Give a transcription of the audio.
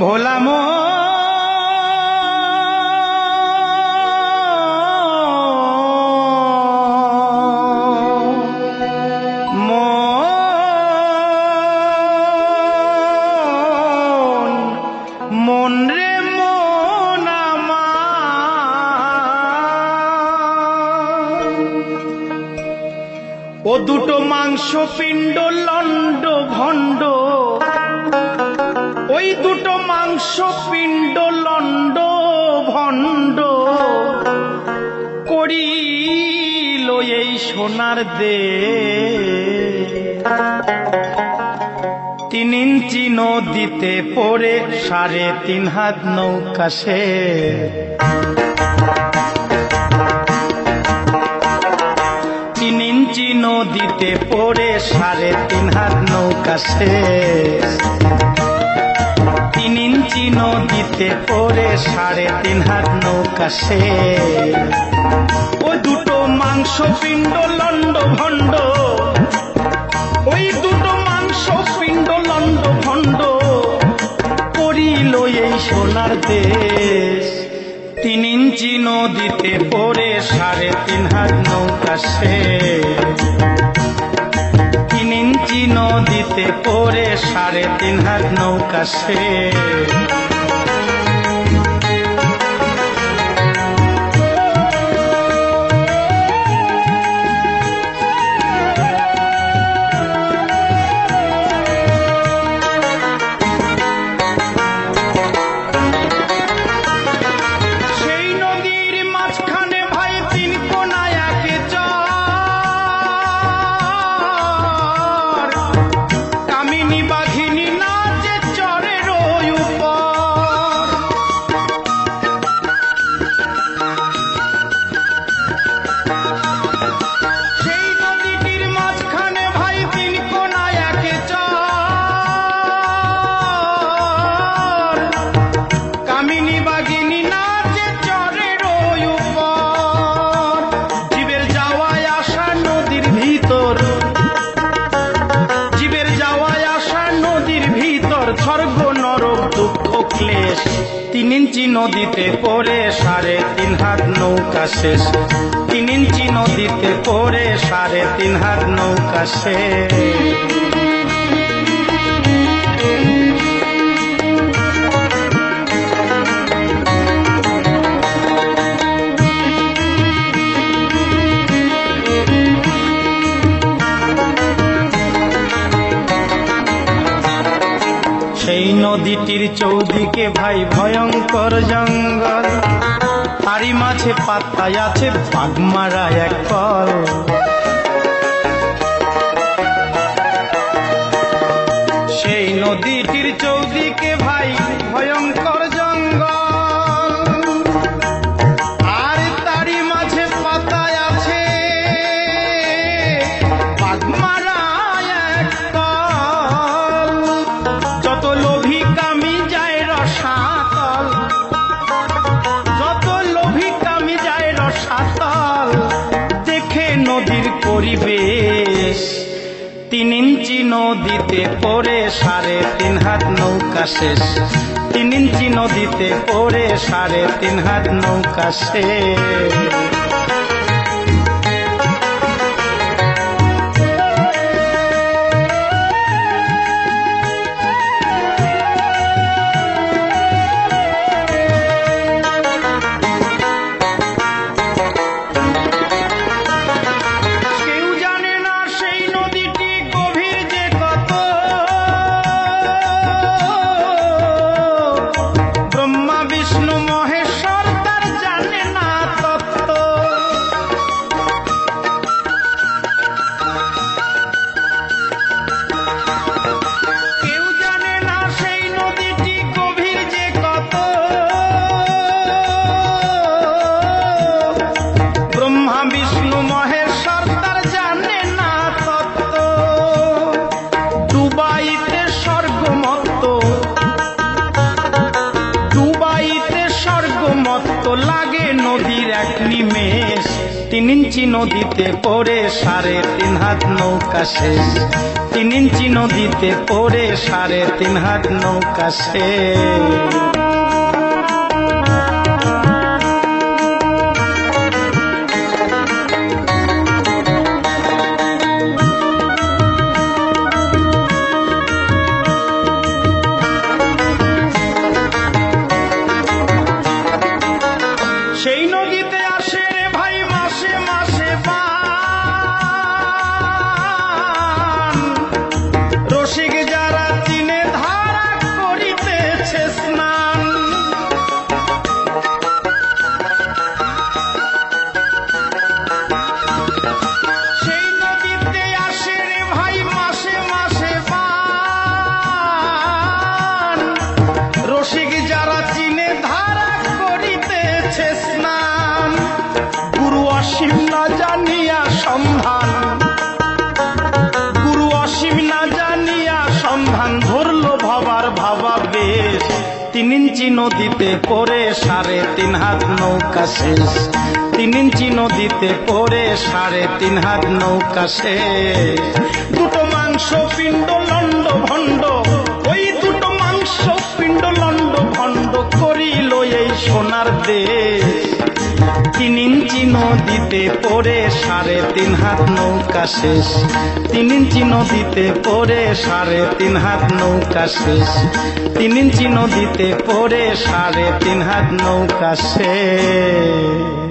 ভোলা মো। মন ও দুটো মাংস পিণ্ড লন্ড ভণ্ড পিণ্ড লন্ড ভণ্ড করিল এই সোনার দে। তিন ইঞ্চি নদীতে পড়ে সাড়ে তিন হাত নৌকা সে। তিন ইঞ্চি নদীতে পড়ে সাড়ে তিন হাত নৌকা ইঞ্চি নদীতে পড়ে সাড়ে তিন হাত নৌকা শেষ। ও দুটো মাংস পিণ্ড লন্ড ভণ্ড। ওই দুটো মাংস পিণ্ড লন্ড ভণ্ড। করিল এই সোনার দেশ। তিন ইঞ্চি নদীতে পড়ে সাড়ে তিন হাত নৌকা ইঞ্চি নদীতে পড়ে সাড়ে তিন হাত নৌকা শেষ mi. ক্লেশ তিন ইঞ্চি নদীতে পড়ে সাড়ে তিন হাত নৌকা শেষ। তিন ইঞ্চি নদীতে পড়ে সাড়ে তিন হাত নৌকা শেষ। নদীটির চৌদিকে ভাই, ভয়ঙ্কর জঙ্গল। হারি মাছে, পাতায় আছে বাগমারা এক কল সেই নদীটির চৌদিকে ভাই, ভয়ঙ্কর পরিবেশ। তিন ইঞ্চি নদীতে পড়ে, সাড়ে তিন হাত নৌকা শেষ। তিন ইঞ্চি নদীতে পড়ে, সাড়ে তিন হাত নৌকা শেষ। ইঞ্চি নদীতে পড়ে সাড়ে তিন হাত নৌকা শেষ। তিন ইঞ্চি নদীতে পড়ে সাড়ে তিন হাত নৌকা সেই নদীতে আসে রসিক যারা চিনে ধারা করিতেছে স্নান, গুরু অসীম না জানিয়া সন্ধান। গুরু অসীম না জানিয়া সন্ধান ধরলো ভাবার ভাবা বেশ তিন ইঞ্চি নদীতে পরে সাড়ে তিন হাত নৌকা শেষ। তিন ইঞ্চি নদীতে পরে সাড়ে তিন হাত নৌকা শেষ। দুটো মাংস, পিণ্ড দেশ তিন ইঞ্চি নদীতে পড়ে সাড়ে তিন হাত নৌকা শেষ। তিন ইঞ্চি নদীতে পড়ে সাড়ে তিন হাত নৌকা শেষ। তিন ইঞ্চি নদীতে পড়ে সাড়ে তিন হাত নৌকা শেষ।